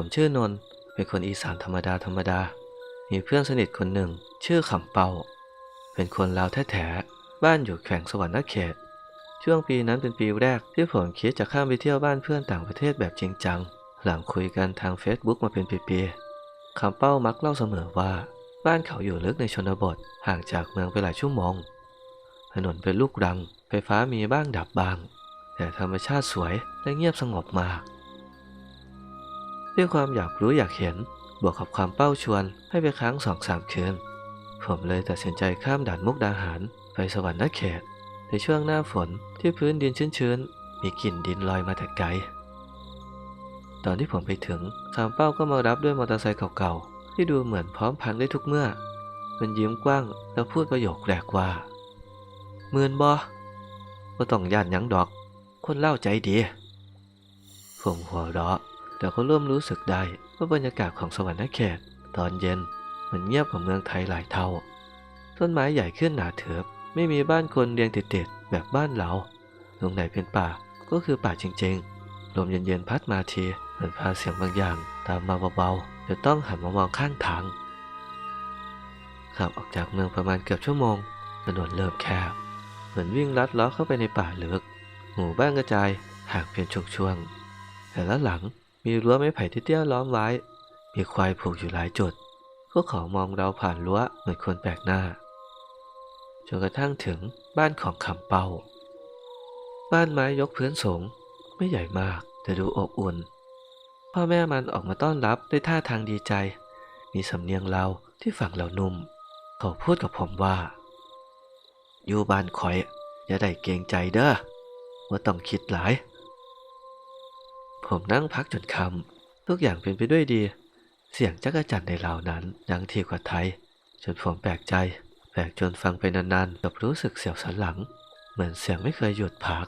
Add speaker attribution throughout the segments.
Speaker 1: ผมชื่อนนท์เป็นคนอีสานธรรมดาธรรมดา มีเพื่อนสนิทคนหนึ่ง ชื่อขำเปา เป็นคนลาวแท้ๆ บ้านอยู่แขวงสวรรณเขต ช่วงปีนั้นเป็นปีแรกที่ผมคิดจะข้ามไปเที่ยวบ้านเพื่อนต่างประเทศแบบจริงจัง หลังคุยกันทาง Facebook มาเป็นปีๆคำเป้ามักเล่าเสมอว่า บ้านเขาอยู่ลึกในชนบทห่างจากเมืองไปหลายชั่วโมง ถนนเป็นลูกรัง ไฟฟ้ามีบ้างดับบ้าง แต่ธรรมชาติสวยและเงียบสงบมาก ด้วยความอยากรู้อยากเห็น บวกกับความเป้าชวนให้ไปค้างสองสามคืน ผมเลยตัดสินใจข้ามด่านมุกดาหารไปสวรรค์นเขต ในช่วงหน้าฝนที่พื้นดินชื้นๆ มีกลิ่นดินลอยมาแต่ไกล ตอนที่ผมไปถึงคามเป้าก็มารับด้วยมอเตอร์ไซค์เก่าๆ ที่ดูเหมือนพร้อมพังได้ทุกเมื่อ มันยิ้มกว้างแล้วพูดประโยคแรกว่าหมื่นบอบ่ต้องย่านยังดอก คนเล่าใจดี ผมหัวเราะ แต่ก็เริ่มรู้สึกได้ว่าบรรยากาศของสวรรค์เขตตอนเย็นมันเงียบกว่าเมืองไทยหลายเท่า ต้นไม้ใหญ่ขึ้นหนาเถือบไม่มีบ้านคนเรียงติดๆแบบบ้านเราตรงไหนเป็นป่าก็คือป่าจริงๆ ลมเย็นๆพัดมาทีเหมือนพาเสียงบางอย่างตามมาเบาๆจะต้องหันมามองข้างทางขับออกจากเมืองประมาณเกือบชั่วโมงถนนเริ่มแคบ เหมือนวิ่งลัดล้อเข้าไปในป่าลึก หมู่บ้านกระจายห่างเป็นช่วงๆแต่ละหลัง มีรั้วไม้ไผ่ที่เตี้ยล้อมไว้ มีควายผูกอยู่หลายจุด พวกเขามองเราผ่านรั้วเหมือนคนแปลกหน้า จนกระทั่งถึงบ้านของคำเป้า บ้านไม้ยกพื้นสูง ไม่ใหญ่มาก แต่ดูอบอุ่น พ่อแม่มันออกมาต้อนรับด้วยท่าทางดีใจ มีสำเนียงเราที่ฝั่งเรานุ่ม เขาพูดกับผมว่า อยู่บ้านคอย อย่าได้เกรงใจเด้อว่าต้องคิดหลาย ผมนั่งพักจนคำทุกอย่างเป็นไปด้วยดี เสียงจักรจันในเหล่านั้นดังทีกว่าไทยจนผมแปลกใจ แปลกจนฟังไปนานๆกับรู้สึกเสียวสันหลัง เหมือนเสียงไม่เคยหยุดพัก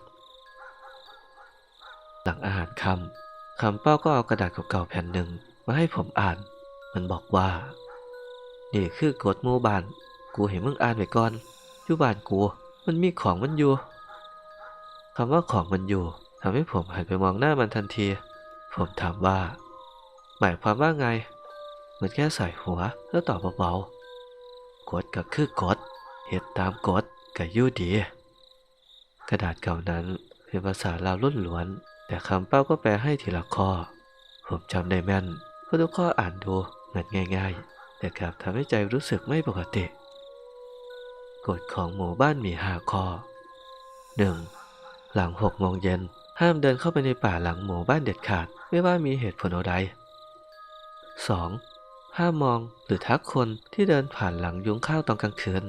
Speaker 1: หลังอาหารคำคำเป้าก็เอากระดาษเก่าๆแผ่นหนึ่งมาให้ผมอ่าน มันบอกว่านี่คือกฎมูบาน กูเห็นมึงอ่านไว้ก่อนอยู่บ้านกู มันมีของมันอยู่คำว่าของมันอยู่ ทำให้ผมหันไปมองหน้ามันทันที ผมถามว่า หมายความว่าไง มันแค่ใส่หัวแล้วตอบเบาๆกฎก็คือกฎเหตุตามกฎก็ยู่ดี กระดาษเก่านั้นเป็นภาษาลาวล้วนล้วนๆแต่คำเป้าก็แปลให้ทีละข้อ ผมจำได้แม่นเพราะทุกข้ออ่านดูเหมือนง่าย ๆ แต่กลับทำให้ใจรู้สึกไม่ปกติกฎของหมู่บ้านมีห้าข้อ 1. หลังหกโมงเย็น ห้ามเดินเข้าไปในป่าหลังหมู่บ้านเด็ดขาด ไม่ว่ามีเหตุผลอะไร 2. ห้ามมองหรือทักคนที่เดินผ่านหลังยุ้งข้าวตอนกลางคืน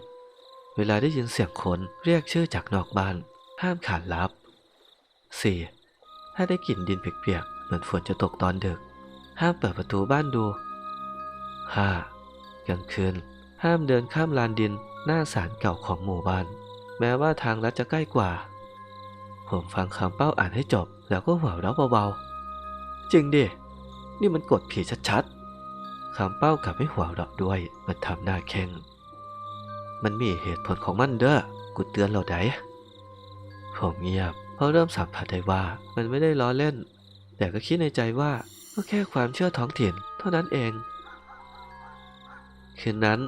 Speaker 1: 3. เวลาได้ยินเสียงคนเรียกชื่อจากนอกบ้าน ห้ามขานรับ 4. ถ้าได้กลิ่นดินเปียกๆเหมือนฝนจะตกตอนดึก ห้ามเปิดประตูบ้านดู 5. กลางคืน ห้ามเดินข้ามลานดินหน้าศาลเก่าของหมู่บ้าน แม้ว่าทางลัดจะใกล้กว่า ผมฟังคำเป้าอ่านให้จบ แล้วก็หัวเราะเบาๆ จริงดิ นี่มันกดผีชัดๆคำเป้ากลับไม่หัวเราะด้วย มันทำหน้าแข็ง มันมีเหตุผลของมันเด้อ กูเตือนเราได้ ผมเงียบ เพราะเริ่มสัมผัสได้ว่ามันไม่ได้ล้อเล่น แต่ก็คิดในใจว่าก็แค่ความเชื่อท้องถิ่นเท่านั้นเอง คืนนั้น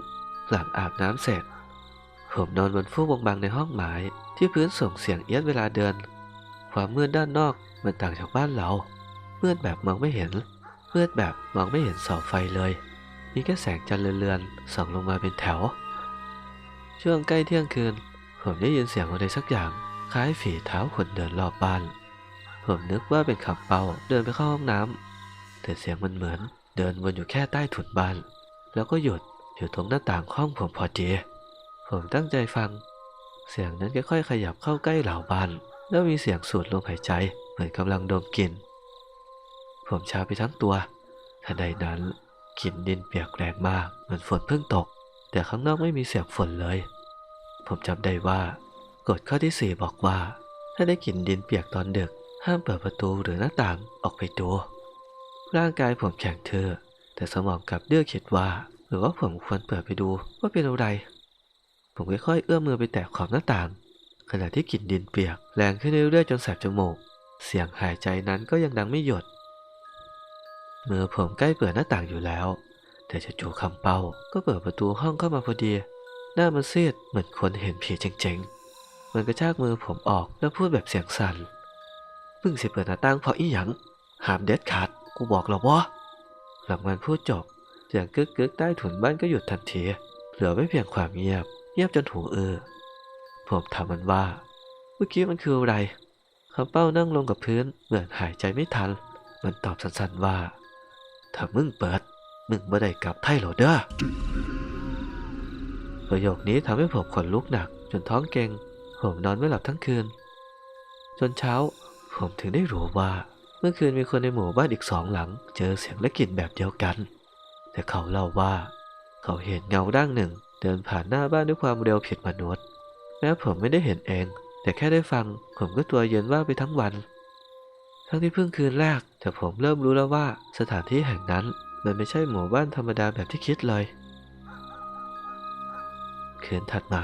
Speaker 1: หลังอาบน้ำเสร็จ ผมนอนบนฟูกบางๆในห้องไม้ที่พื้นส่งเสียงเอียดเวลาเดิน ความมืดด้านนอกมันต่างจากบ้านเรา มืดแบบมองไม่เห็น มืดแบบมองไม่เห็นเสาไฟเลย มีแค่แสงจันทร์เลือนๆส่องลงมาเป็นแถว ช่วงใกล้เที่ยงคืน ผมได้ยินเสียงอะไรสักอย่าง คล้ายฝีเท้าคนเดินรอบบ้าน ผมนึกว่าเป็นขับเป่าเดินไปเข้าห้องน้ำแต่เสียงมันเหมือน เดินวนอยู่แค่ใต้ถุนบ้าน แล้วก็หยุดอยู่ตรงหน้าต่างห้องผมพอดี ผมตั้งใจฟัง เสียงนั้นค่อยๆขยับเข้าใกล้เหล่าบ้าน แล้วมีเสียงสูดลมหายใจเหมือนกำลังดมกลิ่น ผมชาไปทั้งตัว ทันใดนั้นกลิ่นดินเปียกแรงมากเหมือนฝนเพิ่งตก แต่ข้างนอกไม่มีเสียงฝนเลย ผมจำได้ว่ากฎข้อที่สี่บอกว่า ถ้าได้กลิ่นดินเปียกตอนดึก ห้ามเปิดประตูหรือหน้าต่างออกไปดู ร่างกายผมแข็งเธอ แต่สมองกลับเลือกคิดว่า หรือว่าผมควรเปิดไปดูว่าเป็นอะไร ผมค่อยๆเอื้อมมือไปแตะขอบหน้าต่าง ขณะที่กลิ่นดินเปียกแรงขึ้นเรื่อยๆจนแสบจมูก เสียงหายใจนั้นก็ยังดังไม่หยุดมือผมใกล้เปิดหน้าต่างอยู่แล้ว แต่จู่ๆคำเป้าก็เปิดประตูห้องเข้ามาพอดี หน้ามันซีดเหมือนคนเห็นผีเจ๋งๆ มันกระชากมือผมออกแล้วพูดแบบเสียงสั่นเพิ่งสิเปิดหน้าต่างเพราะอีหยังหามเด็ดขาดกูบอกแล้วว่าหลังมันพูดจบเสียงกึกกึกๆใต้ถุนบ้านก็หยุดทันที เหลือไว้เพียงความเงียบ เงียบจนหูเออ ผมถามมันว่า เมื่อกี้มันคืออะไรคำเป้านั่งลงกับพื้นเหมือนหายใจไม่ทัน มันตอบสั้นๆว่า ถ้ามึงเปิด มึงบ่ได้กลับไทยหรอเด้อ ประโยคนี้ทำให้ผมขนลุกหนัก จนท้องเกร็งผมนอนไม่หลับทั้งคืน จนเช้า ผมถึงได้รู้ว่า เมื่อคืนมีคนในหมู่บ้านอีกสองหลัง เจอเสียงและกลิ่นแบบเดียวกัน แต่เขาเล่าว่า เขาเห็นเงาร่างหนึ่ง เดินผ่านหน้าบ้านด้วยความเร็วผิดมนุษย์ แม้ผมไม่ได้เห็นเอง แต่แค่ได้ฟัง ผมก็ตัวเย็นว่าไปทั้งวัน ทั้งที่เพิ่งคืนแรก แต่ผมเริ่มรู้แล้วว่าสถานที่แห่งนั้น มันไม่ใช่หมู่บ้านธรรมดาแบบที่คิดเลยคืนถัดมา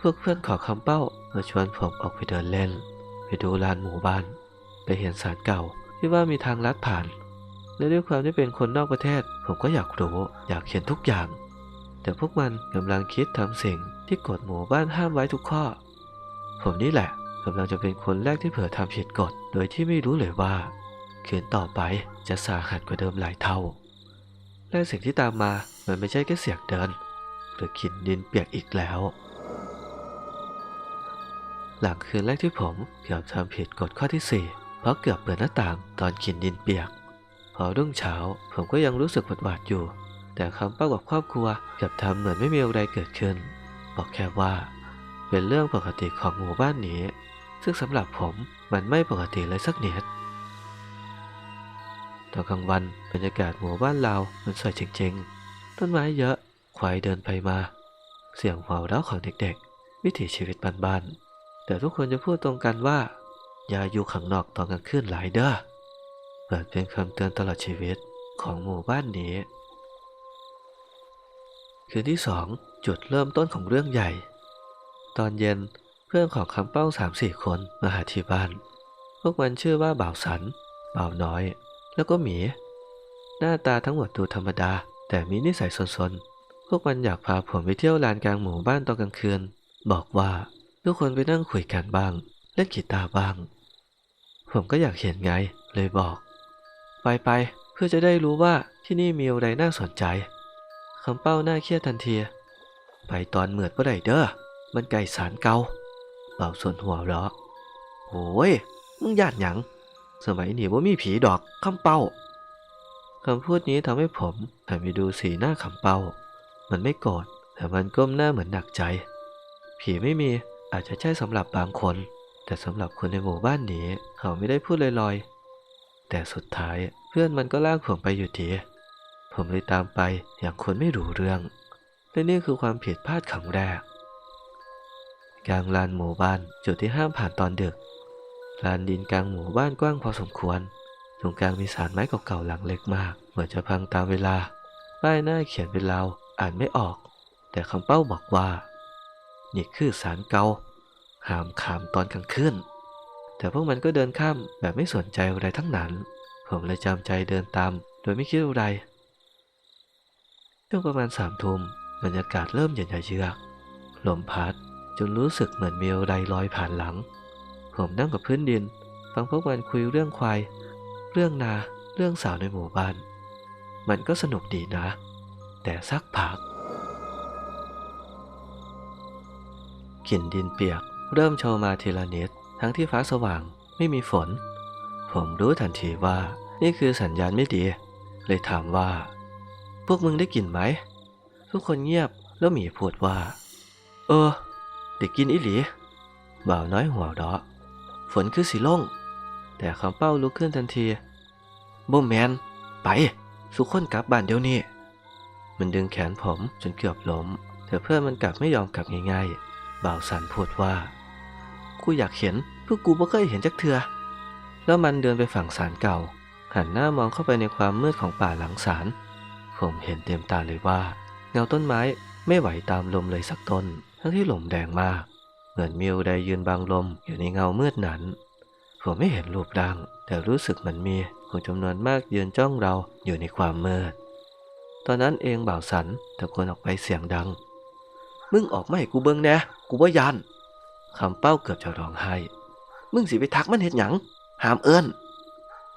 Speaker 1: พวกเพื่อนขอคำเป้ามาชวนผมออกไปเดินเล่น ไปดูลานหมู่บ้าน ไปเห็นศาลเก่าที่ว่ามีทางลัดผ่านและด้วยความที่เป็นคนนอกประเทศ ผมก็อยากรู้อยากเห็นทุกอย่าง แต่พวกมันกำลังคิดทำสิ่งที่กฎหมู่บ้านห้ามไว้ทุกข้อ ผมนี่แหละกำลังจะเป็นคนแรกที่เผลอทำผิดกฎโดยที่ไม่รู้เลยว่าคืนต่อไปจะสาหัสกว่าเดิมหลายเท่า และสิ่งที่ตามมามันไม่ใช่แค่เสียงเดิน หรือกลิ่นดินเปียกอีกแล้ว หลังคืนแรกที่ผมเกือบทำผิดกฎข้อที่ 4 เพราะเกือบเปิดหน้าต่างตอนกลิ่นดินเปียก พอรุ่งเช้าผมก็ยังรู้สึกหวาดๆอยู่ แต่คำเป้ากับครอบครัวกับทำเหมือนไม่มีอะไรเกิดขึ้น บอกแค่ว่าเป็นเรื่องปกติของหมู่บ้านนี้ ซึ่งสำหรับผมมันไม่ปกติเลยสักนิดตอนกลางวันบรรยากาศหมู่บ้านเรามันสวยจริงๆ ต้นไม้เยอะ ควายเดินไปมา เสียงหัวเราะของเด็กๆ วิถีชีวิตบ้านๆ แต่ทุกคนจะพูดตรงกันว่า อย่าอยู่ข้างนอกตอนกลางคืนหลายเด้อเปิดเป็นคำเตือนตลอดชีวิตของหมู่บ้านนี้ คืนที่สองจุดเริ่มต้นของเรื่องใหญ่ ตอนเย็นเพื่อนของคำเป้าสามสี่คนมาหาที่บ้าน พวกมันชื่อว่าบ่าวสันบ่าวน้อย แล้วก็หมี หน้าตาทั้งหมดดูธรรมดา แต่มีนิสัยซนๆ พวกมันอยากพาผมไปเที่ยวลานกลางหมู่บ้านตอนกลางคืน บอกว่าทุกคนไปนั่งคุยกันบ้าง เล่นกีตาร์บ้าง ผมก็อยากเห็นไงเลยบอก ไปไปเพื่อจะได้รู้ว่าที่นี่มีอะไรน่าสนใจ คำเป้าหน้าเครียดทันทีไปตอนเหมือดก็ได้เด้อ มันไก่สารเกาเบาส่วนหัวเราะโอ้ย มึงญาติหยัง สมัยนี้ว่ามีผีดอกคำเป้าคำพูดนี้ทำให้ผมหันไปดูสีหน้าคำเป้า มันไม่โกรธแต่มันก้มหน้าเหมือนหนักใจ ผีไม่มีอาจจะใช่สำหรับบางคน แต่สำหรับคนในหมู่บ้านนี้ เขาไม่ได้พูดลอยๆ แต่สุดท้ายเพื่อนมันก็ลากผมไปอยู่ดี ผมเลยตามไปอย่างคนไม่รู้เรื่อง และนี่คือความผิดพลาดครั้งแรก กลางลานหมู่บ้านจุดที่ห้ามผ่านตอนดึก ลานดินกลางหมู่บ้านกว้างพอสมควร ตรงกลางมีสารไม้เก่าๆหลังเล็กมาก เหมือนจะพังตามเวลา ป้ายหน้าเขียนเป็นลาวอ่านไม่ออก แต่คำเป้าบอกว่า นี่คือสารเก่าห้ามขามตอนกลางคืนแต่พวกมันก็เดินข้ามแบบไม่สนใจอะไรทั้งนั้น ผมเลยจำใจเดินตาม โดยไม่คิดอะไร ช่วงประมาณสามทุ่มบรรยากาศเริ่มเย็นเยือกลมพัดจนรู้สึกเหมือนมีอะไรลอยผ่านหลัง ผมนั่งกับพื้นดิน ฟังพวกมันคุยเรื่องควาย เรื่องนา เรื่องสาวในหมู่บ้าน มันก็สนุกดีนะ แต่สักพักกลิ่นดินเปียก เริ่มโชว์มาทีละนิด ทั้งที่ฟ้าสว่างไม่มีฝน ผมรู้ทันทีว่านี่คือสัญญาณไม่ดี เลยถามว่า วกมึงได้กลิ่นไหม ทุกคนเงียบแล้วหมีพูดว่า เออเด็กกินอีหลีบ่าวน้อยหัวเราะฝนคือสีล่ง แต่คำเป้าลุกขึ้นทันทีบ่แมน ไปทุกคนกลับบ้านเดี๋ยวนี้ มันดึงแขนผมจนเกือบล้ม แต่เพื่อนมันกลับไม่ยอมกลับง่ายๆ บ่าวสันพูดว่า กูอยากเห็นเพื่อกูไม่เคยเห็นจักเถือ แล้วมันเดินไปฝั่งศาลเก่า หันหน้ามองเข้าไปในความมืดของป่าหลังศาล ผมเห็นเต็มตาเลยว่า เงาต้นไม้ไม่ไหวตามลมเลยสักต้น ทั้งที่ลมแรงมาก เหมือนมิวใดยืนบังลมอยู่ในเงามืดนั้น ผมไม่เห็นรูปร่าง แต่รู้สึกเหมือนมีคนจำนวนมากยืนจ้องเราอยู่ในความมืด ตอนนั้นเองบ่าวสันตะโกนออกไปเสียงดัง มึงออกมาให้กูเบิ่งแน่กูว่ายันคำเป้าเกือบจะร้องไห้ มึงสิไปทักมันเห็นหยังห้ามเอิ้น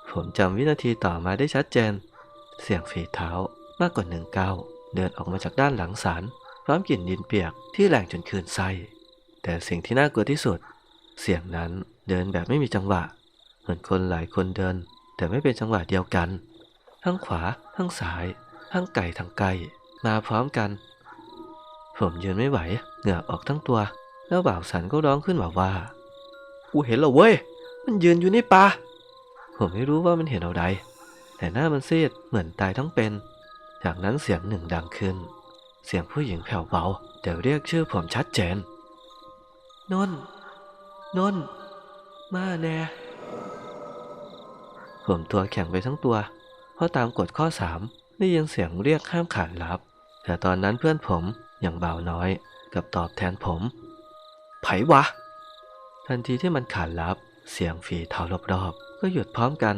Speaker 1: ผมจำวินาทีต่อมาได้ชัดเจน เสียงฝีเท้า มากกว่าหนึ่งเก้าเดินออกมาจากด้านหลังศาลพร้อมกลิ่นดินเปียกที่แรงจนคืนไส้แต่สิ่งที่น่ากลัวที่สุด เสียงนั้นเดินแบบไม่มีจังหวะ เหมือนคนหลายคนเดิน แต่ไม่เป็นจังหวะเดียวกัน ทั้งขวา ทั้งซ้าย ทั้งไก่ทั้งไก่มาพร้อมกัน ผมยืนไม่ไหว เหงื่อออกทั้งตัว แล้วบ่าวสันก็ร้องขึ้นมาว่า กูเห็นแล้วเว้ย มันยืนอยู่ในป่า ผมไม่รู้ว่ามันเห็นอะไร แต่หน้ามันซีดเหมือนตายทั้งเป็น จากนั้นเสียงหนึ่งดังขึ้น เสียงผู้หญิงแผ่วเบาแต่เรียกชื่อผมชัดเจนนนท์นนท์มาแน่ผมตัวแข็งไปทั้งตัว เพราะตามกฎข้อ3ได้ยินเสียงเรียกห้ามขานรับ แต่ตอนนั้นเพื่อนผมอย่างเบาน้อย กับตอบแทนผม ไผวะ ทันทีที่มันขานรับ เสียงฝีเท้ารอบๆก็หยุดพร้อมกัน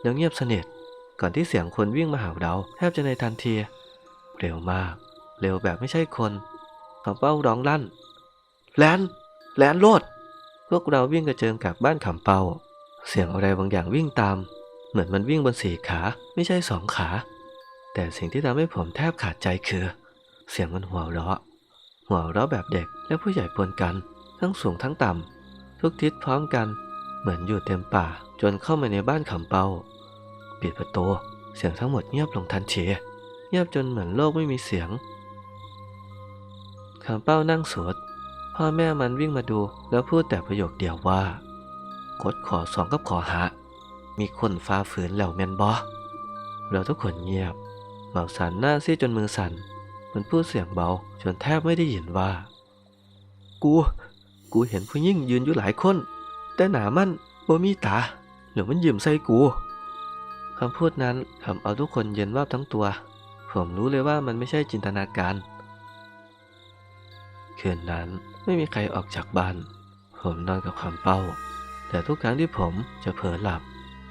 Speaker 1: แล้วเงียบสนิท ก่อนที่เสียงคนวิ่งมาหาเราแทบจะในทันที เร็วมาก เร็วแบบไม่ใช่คนคำเป้าร้องลั่น แลนแลนโลด พวกเราวิ่งกระเจิงกลับบ้านขำเป้า เสียงอะไรบางอย่างวิ่งตาม เหมือนมันวิ่งบนสี่ขาไม่ใช่สองขา แต่สิ่งที่ทำให้ผมแทบขาดใจคือ เสียงมันหัวเราะ หัวเราะแบบเด็กและผู้ใหญ่ปนกัน ทั้งสูงทั้งต่ำทุกทิศพร้อมกัน เหมือนอยู่เต็มป่าจนเข้ามาในบ้านขำเป้า ปิดประตู เสียงทั้งหมดเงียบลงทันทีเงียบจนเหมือนโลกไม่มีเสียงขำเป้านั่งสวดพ่อแม่มันวิ่งมาดูแล้วพูดแต่ประโยคเดียวว่ากดขอสองกับขอหา มีคนฟ้าฝืนแล้วแมนบอเราทุกคนเงียบเบาสันหน้าซีดจนมือสั่นมันพูดเสียงเบาจนแทบไม่ได้ยินว่า กู กูเห็นผู้หญิงยืนอยู่หลายคน แต่หนามันบ่มีตาหรือมันยิ้มใส่กู คำพูดนั้นทำเอาทุกคนเย็นวาบทั้งตัว ผมรู้เลยว่ามันไม่ใช่จินตนาการคืนนั้นไม่มีใครออกจากบ้าน ผมนอนกับความเป้า แต่ทุกครั้งที่ผมจะเผลอหลับ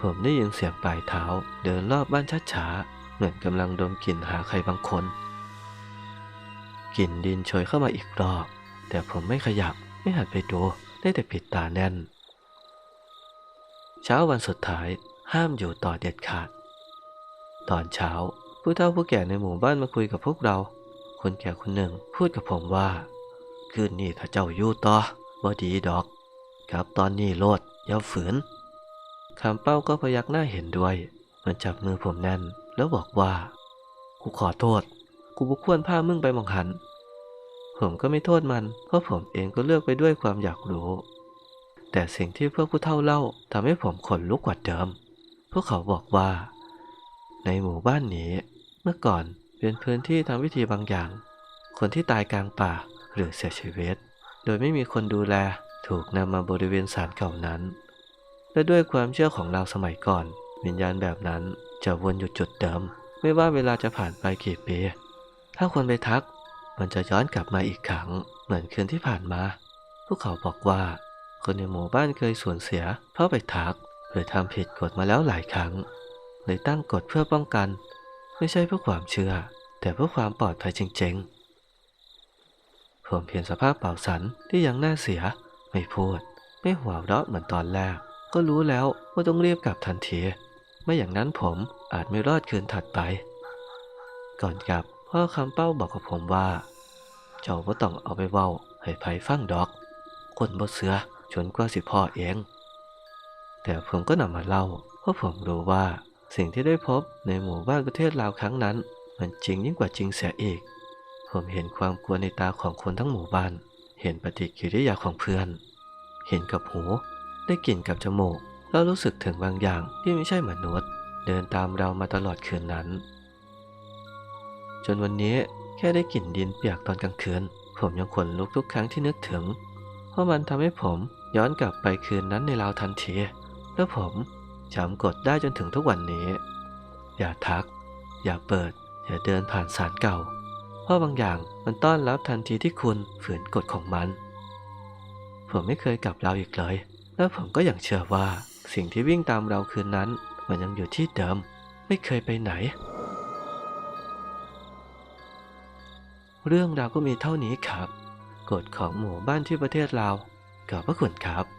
Speaker 1: ผมได้ยินเสียงปลายเท้า เดินรอบบ้านช้าๆเหมือนกำลังดมกลิ่นหาใครบางคนกลิ่นดินโชยเข้ามาอีกรอบ แต่ผมไม่ขยับไม่หันไปดูได้แต่ปิดตาแน่น เช้าวันสุดท้าย ห้ามอยู่ต่อเด็ดขาด ตอนเช้า ผู้เฒ่าผู้แก่ในหมู่บ้านมาคุยกับพวกเรา คนแก่คนหนึ่งพูดกับผมว่าคืนนี้ถ้าเจ้าอยู่ต่อบ่ดีดอก ครับตอนนี้โลดอย่าฝืนคำเป้าก็พยักหน้าเห็นด้วย มันจับมือผมแน่น แล้วบอกว่ากูขอโทษ กูบุควรพามึงไปมองหัน ผมก็ไม่โทษมัน เพราะผมเองก็เลือกไปด้วยความอยากรู้ แต่สิ่งที่เพวกผู้เฒ่าเล่าทำให้ผมขนลุกกว่าเดิม พวกเขาบอกว่า ในหมู่บ้านนี้ เมื่อก่อนเป็นพื้นที่ทำพิธีบางอย่าง คนที่ตายกลางป่าหรือเสียชีวิต โดยไม่มีคนดูแลถูกนำมาบริเวณศาลเก่านั้น และด้วยความเชื่อของเราสมัยก่อน วิญญาณแบบนั้นจะวนอยู่จุดเดิม ไม่ว่าเวลาจะผ่านไปกี่ปี ถ้าคนไปทัก มันจะย้อนกลับมาอีกครั้ง เหมือนคืนที่ผ่านมา พวกเขาบอกว่า คนในหมู่บ้านเคยสูญเสีย เพราะไปทัก หรือทำผิดกฎมาแล้วหลายครั้งเลยตั้งกฎเพื่อป้องกัน ไม่ใช่เพื่อความเชื่อ แต่เพื่อความปลอดภัยจริงๆ ผมเพียงสภาพเป่าสันที่ยังน่าเสีย ไม่พูด ไม่หัวเราะเหมือนตอนแรก ก็รู้แล้วว่าต้องเรีบกลับทันที ไม่อย่างนั้นผมอาจไม่รอดคืนถัดไป ก่อนกลับพ่อคำเป้าบอกกับผมว่า เจ้าบ่ต้องเอาไปเว้าให้ไผฟังดอก คนบ่เสือจนกว่าสิพ่อเอง แต่ผมก็นำมาเล่า เพราะผมรู้ว่าสิ่งที่ได้พบในหมู่บ้านประเทศลาวครั้งนั้น มันจริงยิ่งกว่าจริงเสียอีก ผมเห็นความกลัวในตาของคนทั้งหมู่บ้าน เห็นปฏิกิริยาของเพื่อน เห็นกับหู ได้กลิ่นกับจมูก แล้วรู้สึกถึงบางอย่างที่ไม่ใช่มนุษย์ เดินตามเรามาตลอดคืนนั้น จนวันนี้แค่ได้กลิ่นดินเปียกตอนกลางคืน ผมยังขนลุกทุกครั้งที่นึกถึง เพราะมันทำให้ผมย้อนกลับไปคืนนั้นในราวทันที แล้วผมจำกฎได้จนถึงทุกวันนี้ อย่าทัก อย่าเปิด อย่าเดินผ่านสารเก่า เพราะบางอย่างมันต้อนรับทันทีที่คุณฝืนกฎของมัน ผมไม่เคยกลับเราอีกเลย แล้วผมก็ยังเชื่อว่าสิ่งที่วิ่งตามเราคืนนั้น มันยังอยู่ที่เดิม ไม่เคยไปไหน เรื่องราวก็มีเท่านี้ครับกฎของหมู่บ้านที่ประเทศเราขอบพระคุณครับ